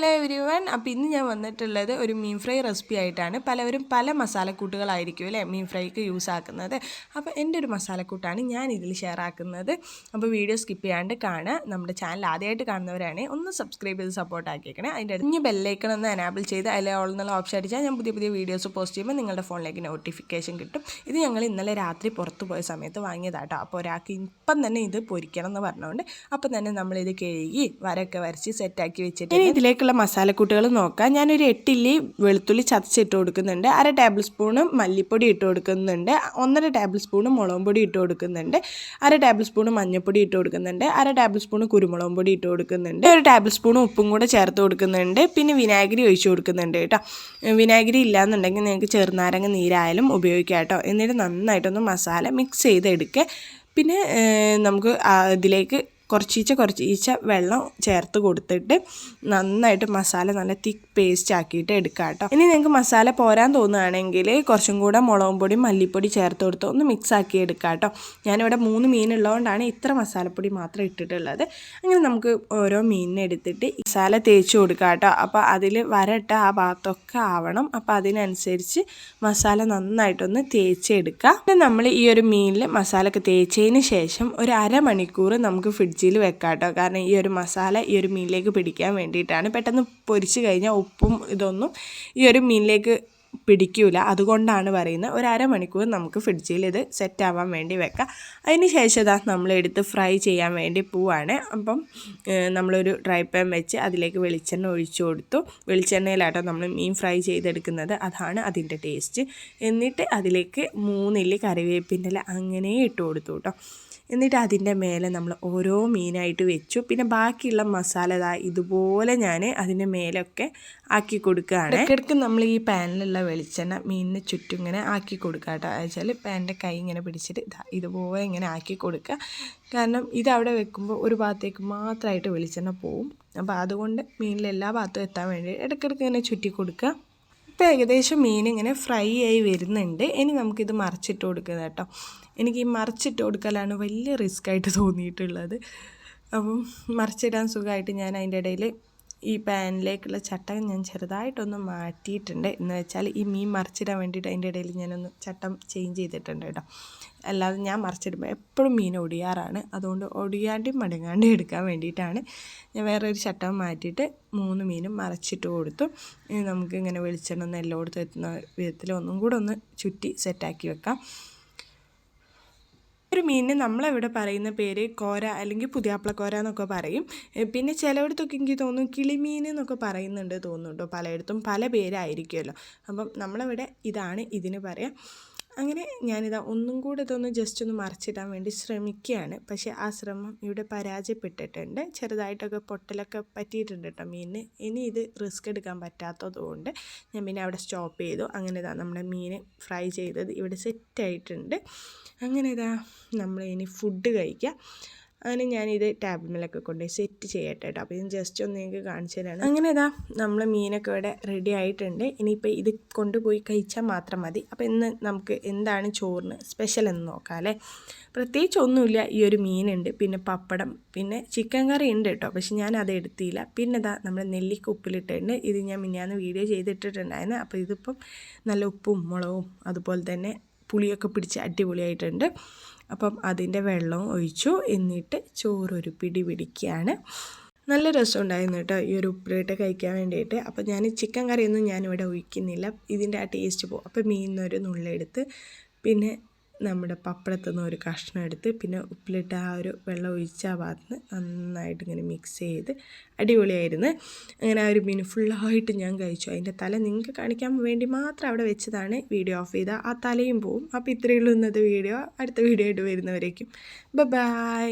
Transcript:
Hello every one അപ്പോൾ ഇന്ന് ഞാൻ വന്നിട്ടുള്ളത് ഒരു മീൻ ഫ്രൈ റെസിപ്പി ആയിട്ടാണ്. പലവരും പല മസാലക്കൂട്ടുകളായിരിക്കും അല്ലേ മീൻ ഫ്രൈക്ക് യൂസ് ആക്കുന്നത്. അപ്പോൾ എന്റെ ഒരു മസാലക്കൂട്ടാണ് ഞാൻ ഇതിൽ ഷെയർ ആക്കുന്നത്. അപ്പോൾ വീഡിയോ സ്കിപ്പ് ചെയ്യാണ്ട് കാണുക. നമ്മുടെ ചാനൽ ആദ്യമായിട്ട് കാണുന്നവരാണെങ്കിൽ ഒന്ന് സബ്സ്ക്രൈബ് ചെയ്ത് സപ്പോർട്ട് ആക്കിയേക്കണേ. അതിന്റെ അടുത്ത് ബെല്ലൈക്കൺ ഒന്ന് എനാബിൾ ചെയ്ത് അതിൽ ഓൾ എന്നുള്ള ഓപ്ഷൻ അടിച്ചാൽ ഞാൻ പുതിയ പുതിയ വീഡിയോസ് പോസ്റ്റ് ചെയ്യുമ്പോൾ നിങ്ങളുടെ ഫോണിലേക്ക് നോട്ടിഫിക്കേഷൻ കിട്ടും. ഇത് ഞങ്ങൾ ഇന്നലെ രാത്രി പുറത്ത് പോയ സമയത്ത് വാങ്ങിയതാട്ടോ അപ്പോൾ ഒരാൾക്ക് ഇപ്പം തന്നെ ഇത് പൊരിക്കണം എന്ന് പറഞ്ഞുകൊണ്ട് അപ്പം തന്നെ നമ്മളിത് കഴുകി വരൊക്കെ വരച്ച് സെറ്റാക്കി വെച്ചിട്ട് ഇനി ഇതിലേക്കുള്ള മസാലക്കൂട്ടുകൾ നോക്കാം. ഞാനൊരു എട്ടില്ലി വെളുത്തുള്ളി ചതച്ചിട്ട് കൊടുക്കുന്നുണ്ട്. അര ടേബിൾ സ്പൂണ് മല്ലിപ്പൊടി ഇട്ട് കൊടുക്കുന്നുണ്ട്. ഒന്നര ടേബിൾ സ്പൂണ് മുളകും പൊടി ഇട്ട് കൊടുക്കുന്നുണ്ട്. അര ടേബിൾ സ്പൂണ് മഞ്ഞൾപ്പൊടി ഇട്ട് കൊടുക്കുന്നുണ്ട്. അര ടേബിൾ സ്പൂണ് കുരുമുളകും പൊടി ഇട്ട് കൊടുക്കുന്നുണ്ട്. ഒരു ടേബിൾ സ്പൂൺ ഉപ്പും കൂടെ ചേർത്ത് കൊടുക്കുന്നുണ്ട്. പിന്നെ വിനാഗിരി ഒഴിച്ചു കൊടുക്കുന്നുണ്ട് കേട്ടോ. വിനാഗിരി ഇല്ലാന്നുണ്ടെങ്കിൽ നിങ്ങൾക്ക് ചെറുനാരങ്ങ നീരായാലും ഉപയോഗിക്കാം കേട്ടോ. എന്നിട്ട് നന്നായിട്ടൊന്ന് മസാല മിക്സ് ചെയ്തെടുക്കുക. പിന്നെ നമുക്ക് ഇതിലേക്ക് കുറച്ചീച്ച കുറച്ചീച്ച വെള്ളം ചേർത്ത് കൊടുത്തിട്ട് നന്നായിട്ട് മസാല നല്ല തിക്ക് പേസ്റ്റ് ആക്കിയിട്ട് എടുക്കാം കേട്ടോ ഇനി നിങ്ങൾക്ക് മസാല പോരാൻ തോന്നുകയാണെങ്കിൽ കുറച്ചും കൂടെ മുളകും പൊടി മല്ലിപ്പൊടി ചേർത്ത് കൊടുത്ത് ഒന്ന് മിക്സ് ആക്കി എടുക്കാം കേട്ടോ ഞാനിവിടെ മൂന്ന് മീനുള്ളതുകൊണ്ടാണ് ഇത്ര മസാലപ്പൊടി മാത്രം ഇട്ടിട്ടുള്ളത്. അങ്ങനെ നമുക്ക് ഓരോ മീനിനെ എടുത്തിട്ട് മസാല തേച്ച് കൊടുക്കാം കേട്ടോ അപ്പോൾ അതിൽ വരട്ട ആ ഭാഗത്തൊക്കെ ആവണം. അപ്പോൾ അതിനനുസരിച്ച് മസാല നന്നായിട്ടൊന്ന് തേച്ചെടുക്കുക പിന്നെ നമ്മൾ ഈ ഒരു മീനിൽ മസാലയൊക്കെ തേച്ചതിന് ശേഷം ഒരു അരമണിക്കൂർ നമുക്ക് ഫ്രിഡ്ജ് ഫ്രിഡ്ജിൽ വെക്കാം കേട്ടോ കാരണം ഈ ഒരു മസാല ഈ ഒരു മീനിലേക്ക് പിടിക്കാൻ വേണ്ടിയിട്ടാണ്. പെട്ടെന്ന് പൊരിച്ച് കഴിഞ്ഞാൽ ഉപ്പും ഇതൊന്നും ഈ ഒരു മീനിലേക്ക് പിടിക്കൂല. അതുകൊണ്ടാണ് പറയുന്നത് ഒരു അരമണിക്കൂർ നമുക്ക് ഫ്രിഡ്ജിൽ ഇത് സെറ്റ് ആവാൻ വേണ്ടി വെക്കാം. അതിന് ശേഷം ഇതാ നമ്മളെടുത്ത് ഫ്രൈ ചെയ്യാൻ വേണ്ടി പോവാണ്. അപ്പം നമ്മളൊരു ഡ്രൈ പാൻ വെച്ച് അതിലേക്ക് വെളിച്ചെണ്ണ ഒഴിച്ചു കൊടുത്തു. വെളിച്ചെണ്ണയിലാട്ടോ നമ്മൾ മീൻ ഫ്രൈ ചെയ്തെടുക്കുന്നത്. അതാണ് അതിന്റെ ടേസ്റ്റ് എന്നിട്ട് അതിലേക്ക് മൂന്നില്ലി കറിവേപ്പിന്റെ അങ്ങനെ ഇട്ട് കൊടുത്തു കേട്ടോ. എന്നിട്ട് അതിന്റെ മേലെ നമ്മൾ ഓരോ മീനായിട്ട് വെച്ചു. പിന്നെ ബാക്കിയുള്ള മസാല ഇതാ ഇതുപോലെ ഞാൻ അതിന്റെ മേലൊക്കെ ആക്കി കൊടുക്കുകയാണ്. ഇടയ്ക്കിടയ്ക്ക് നമ്മൾ ഈ പാനിലുള്ള വെളിച്ചെണ്ണ മീനിന് ചുറ്റും ഇങ്ങനെ ആക്കി കൊടുക്കുക കേട്ടോ. വെച്ചാൽ പാനിന്റെ കൈ ഇങ്ങനെ പിടിച്ചിട്ട് ഇതാ ഇതുപോലെ ഇങ്ങനെ ആക്കി കൊടുക്കുക. കാരണം ഇതവിടെ വെക്കുമ്പോൾ ഒരു ഭാഗത്തേക്ക് മാത്രമായിട്ട് വെളിച്ചെണ്ണ പോവും. അപ്പോൾ അതുകൊണ്ട് മീനിൽ എല്ലാ ഭാഗത്തും എത്താൻ വേണ്ടി ഇടയ്ക്കിടയ്ക്ക് ഇങ്ങനെ ചുറ്റി കൊടുക്കുക. ഇപ്പോൾ ഏകദേശം മീൻ ഇങ്ങനെ ഫ്രൈ ആയി വരുന്നുണ്ട്. ഇനി നമുക്കിത് മറിച്ചിട്ട് കൊടുക്കുക കേട്ടോ. എനിക്ക് ഈ മറിച്ചിട്ട് കൊടുക്കലാണ് വലിയ റിസ്ക് ആയിട്ട് തോന്നിയിട്ടുള്ളത്. അപ്പം മറിച്ചിടാൻ സുഖമായിട്ട് ഞാൻ അതിന്റെ ഇടയിൽ ഈ പാനിലേക്കുള്ള ചട്ടം ഞാൻ ചെറുതായിട്ടൊന്ന് മാറ്റിയിട്ടുണ്ട്. എന്ന് വെച്ചാൽ ഈ മീൻ മറിച്ചിടാൻ വേണ്ടിയിട്ട് അതിന്റെ ഇടയിൽ ഞാനൊന്ന് ചട്ടം ചേഞ്ച് ചെയ്തിട്ടുണ്ട് കേട്ടോ. അല്ലാതെ ഞാൻ മറിച്ചിടുമ്പോൾ എപ്പോഴും മീൻ ഒടിയാറാണ്. അതുകൊണ്ട് ഒടിയാണ്ടും മടങ്ങാണ്ടും എടുക്കാൻ വേണ്ടിയിട്ടാണ് ഞാൻ വേറൊരു ചട്ടം മാറ്റിയിട്ട് മൂന്ന് മീനും മറച്ചിട്ട് കൊടുത്തു. നമുക്ക് ഇങ്ങനെ വെളിച്ചെണ്ണ ഒന്ന് എല്ലായിടത്തും എത്തുന്ന വിധത്തിൽ ഒന്നും കൂടെ ഒന്ന് ചുറ്റി സെറ്റാക്കി വെക്കാം. ഒരു മീനിന് നമ്മളിവിടെ പറയുന്ന പേര്? കോര അല്ലെങ്കിൽ പുതിയാപ്പിളക്കോര എന്നൊക്കെ പറയും. പിന്നെ ചിലയിടത്തൊക്കെ എനിക്ക് തോന്നുന്നു കിളിമീൻ എന്നൊക്കെ പറയുന്നുണ്ട് തോന്നുന്നുണ്ടോ? പലയിടത്തും പല പേരായിരിക്കുമല്ലോ. അപ്പം നമ്മളിവിടെ ഇതാണ് ഇതിന് പറയാം. അങ്ങനെ ഞാനിതാ ഒന്നും കൂടെ ഇതൊന്ന് ജസ്റ്റ് ഒന്ന് മറിച്ചിടാൻ വേണ്ടി ശ്രമിക്കുകയാണ്. പക്ഷേ ആ ശ്രമം ഇവിടെ പരാജയപ്പെട്ടിട്ടുണ്ട്. ചെറുതായിട്ടൊക്കെ പൊട്ടലൊക്കെ പറ്റിയിട്ടുണ്ട് കേട്ടോ മീനിന്. ഇനി ഇത് റിസ്ക് എടുക്കാൻ പറ്റാത്തതുകൊണ്ട് ഞാൻ പിന്നെ അവിടെ സ്റ്റോപ്പ് ചെയ്തു. അങ്ങനെ ഇതാ നമ്മുടെ മീൻ ഫ്രൈ ചെയ്തത് ഇവിടെ സെറ്റായിട്ടുണ്ട് അങ്ങനെ ഇതാ നമ്മൾ ഇനി ഫുഡ് കഴിക്കാം. അങ്ങനെ ഞാനിത് ടേബിളിലൊക്കെ കൊണ്ടുപോയി സെറ്റ് ചെയ്യട്ടെ കേട്ടോ അപ്പോൾ ഇത് ജസ്റ്റ് ഒന്ന് നിങ്ങൾക്ക് കാണിച്ചു തരാണ്. അങ്ങനെ ഇതാ നമ്മൾ മീനൊക്കെ ഇവിടെ റെഡി ആയിട്ടുണ്ട്. ഇനിയിപ്പോൾ ഇത് കൊണ്ടുപോയി കഴിച്ചാൽ മാത്രം മതി. അപ്പോൾ ഇന്ന് നമുക്ക് എന്താണ് ചോറിന് സ്പെഷ്യൽ എന്ന് നോക്കാം അല്ലേ? പ്രത്യേകിച്ച് ഒന്നുമില്ല. ഈ ഒരു മീനുണ്ട് പിന്നെ പപ്പടം പിന്നെ ചിക്കൻ കറി ഉണ്ട് കേട്ടോ പക്ഷെ ഞാൻ അത് എടുത്തില്ല. പിന്നെ ഇതാ നമ്മൾ നെല്ലിക്ക ഉപ്പിലിട്ടുണ്ട്. ഇത് ഞാൻ മിന്നാന്ന് വീഡിയോ ചെയ്തിട്ടിട്ടുണ്ടായിരുന്നു. അപ്പോൾ ഇതിപ്പം നല്ല ഉപ്പും മുളകും അതുപോലെ തന്നെ പുളിയൊക്കെ പിടിച്ച് അടിപൊളിയായിട്ടുണ്ട്. അപ്പം അതിന്റെ വെള്ളവും ഒഴിച്ചു. എന്നിട്ട് ചോറ് ഒരു പിടി പിടിക്കുകയാണ് നല്ല രസമുണ്ടായിരുന്നു കേട്ടോ ഈ ഒരു ഉപ്പിലിട്ട് കഴിക്കാൻ വേണ്ടിയിട്ട്. അപ്പോൾ ഞാൻ ചിക്കൻ കറിയൊന്നും ഞാനിവിടെ ഒഴിക്കുന്നില്ല. ഇതിന്റെ ആ ടേസ്റ്റ് പോകും അപ്പോൾ മീനിന്നൊരു നുള്ളെടുത്ത് പിന്നെ നമ്മുടെ പപ്പടത്തു നിന്ന് ഒരു കഷ്ണം എടുത്ത് പിന്നെ ഉപ്പിലിട്ട് ആ ഒരു വെള്ളം ഒഴിച്ച ആ ഭാഗത്ത് നന്നായിട്ട് ഇങ്ങനെ മിക്സ് ചെയ്ത് അടിപൊളിയായിരുന്നു. അങ്ങനെ ആ ഒരു മീൻ ഫുള്ളായിട്ട് ഞാൻ കഴിച്ചു. അതിന്റെ തല നിങ്ങൾക്ക് കാണിക്കാൻ വേണ്ടി മാത്രം അവിടെ വെച്ചതാണ് വീഡിയോ ഓഫ് ചെയ്താൽ ആ തലയും പോവും. അപ്പോൾ ഇത്രയുള്ളൂ ഇന്നത്തെ വീഡിയോ. അടുത്ത വീഡിയോ ആയിട്ട് വരുന്നവരേക്കും. ബൈ